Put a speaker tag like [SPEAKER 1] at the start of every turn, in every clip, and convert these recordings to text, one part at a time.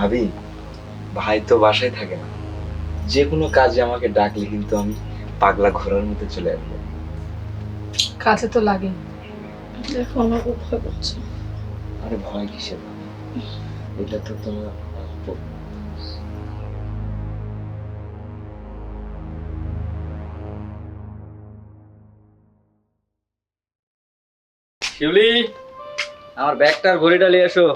[SPEAKER 1] ভাবি ভাই তো বাসায় থাকে না। যে কোনো কাজে আমাকে ডাকলে কিন্তু আমি পাগলা ঘোড়ার মতো চলে আসব।
[SPEAKER 2] কাছে তো লাগে
[SPEAKER 3] দেখো আমার খুব ভয় করছে।
[SPEAKER 1] আরে ভয় কিসের এটা তো তোমার
[SPEAKER 4] শিউলি আমার ব্যাগটার ঘড়িটা নিয়ে এসো।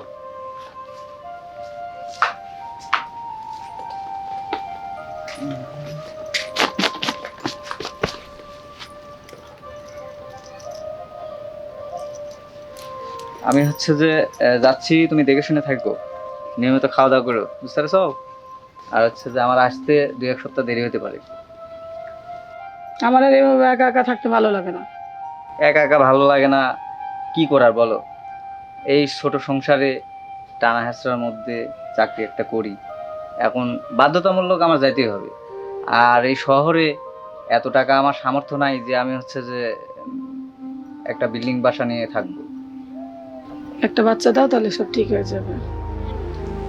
[SPEAKER 4] আমি হচ্ছে যে যাচ্ছি তুমি দেখে শুনে থাকো। নিয়মিত খাওয়া দাওয়া করো বুঝতে পারছ? আর হচ্ছে যে আমার আসতে দুই এক সপ্তাহ দেরি হতে পারে।
[SPEAKER 3] আমার আর এভাবে একা একা থাকতে ভালো লাগে না।
[SPEAKER 4] একা একা ভালো লাগে না কি করার বলো? এই ছোট সংসারে টানা হেঁচড়ার মধ্যে চাকরি একটা করি। এখন বাধ্যতামূলক আমার যাইতেই হবে। আর এই শহরে এত টাকা আমার সামর্থ্য নাই যে আমি হচ্ছে যে একটা বিল্ডিং বাসা নিয়ে থাকব।
[SPEAKER 3] একটা বাচ্চা দাও তাহলে সব ঠিক হয়ে যাবে।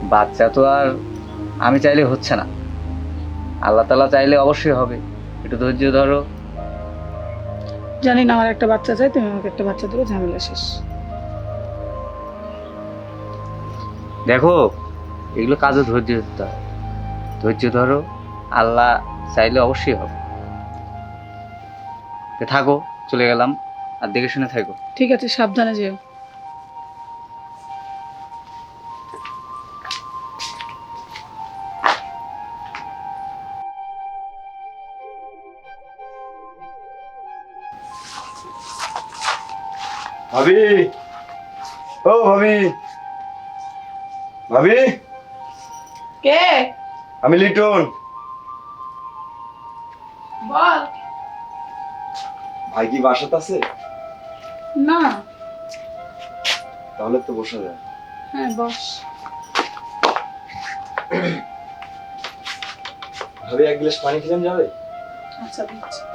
[SPEAKER 4] বাচ্চা তো আর আমি চাইলে হচ্ছে না। আল্লাহ তালা চাইলে অবশ্যই হবে। একটু ধৈর্য ধরো।
[SPEAKER 3] জানি না আমার একটা বাচ্চা চাই তুমি আমাকে একটা বাচ্চা দেবে ঝামেলা শেষ।
[SPEAKER 4] দেখো এগুলো কাজে ধৈর্য ধরতে হয়। ধৈর্য ধরো আল্লাহ চাইলে অবশ্যই হবে। থাকো চলে গেলাম আর দেখে শুনে থাকো।
[SPEAKER 3] ঠিক আছে সাবধানে যেও।
[SPEAKER 1] ভাবি! ও ভাবি! ভাবি!
[SPEAKER 3] কে?
[SPEAKER 1] আমি লিটন।
[SPEAKER 3] বল।
[SPEAKER 1] ভাই কি বাসাত আছে?
[SPEAKER 3] না।
[SPEAKER 1] তাহলে তো বসে যায়।
[SPEAKER 3] হ্যাঁ বস।
[SPEAKER 1] ভাবি এক গ্লাস পানি খেলেন যাবে?
[SPEAKER 3] আচ্ছা দিচ্ছি।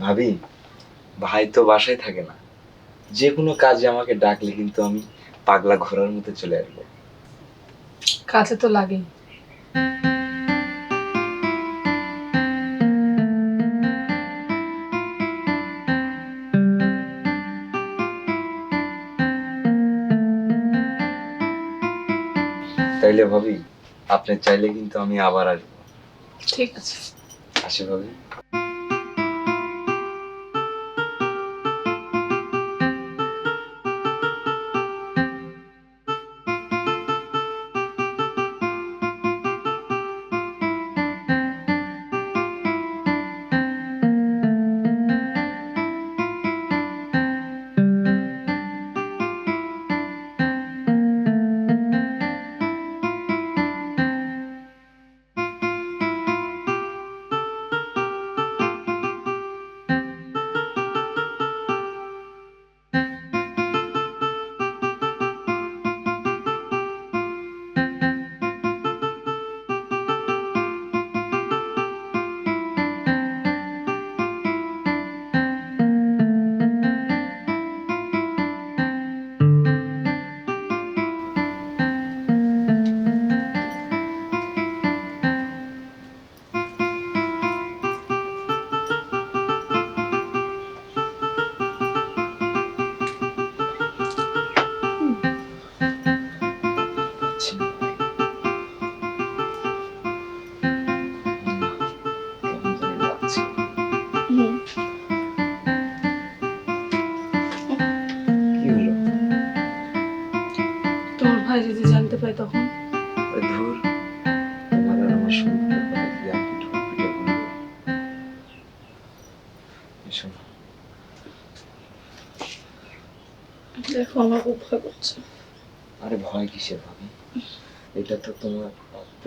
[SPEAKER 1] ভাবি ভাই তো বাসায় থাকে না। যে কোনো কাজে আমাকে ডাকলে কিন্তু আমি পাগলা ঘোরার মতো চলে আসব।
[SPEAKER 2] কাছে তো লাগে
[SPEAKER 1] তাইলে ভাবি আপনি চাইলে কিন্তু আমি আবার আসব।
[SPEAKER 2] ঠিক আছে।
[SPEAKER 1] আসি ভাবি।
[SPEAKER 3] তখন
[SPEAKER 1] ধুর তোমার আর আমার সমুদ্রের পাড়ে গিয়ে
[SPEAKER 3] দেখো আমার খুব ভয় করছে।
[SPEAKER 1] আরে ভয় কিসে ভাবি? এটা তো তোমার প্রাপ্য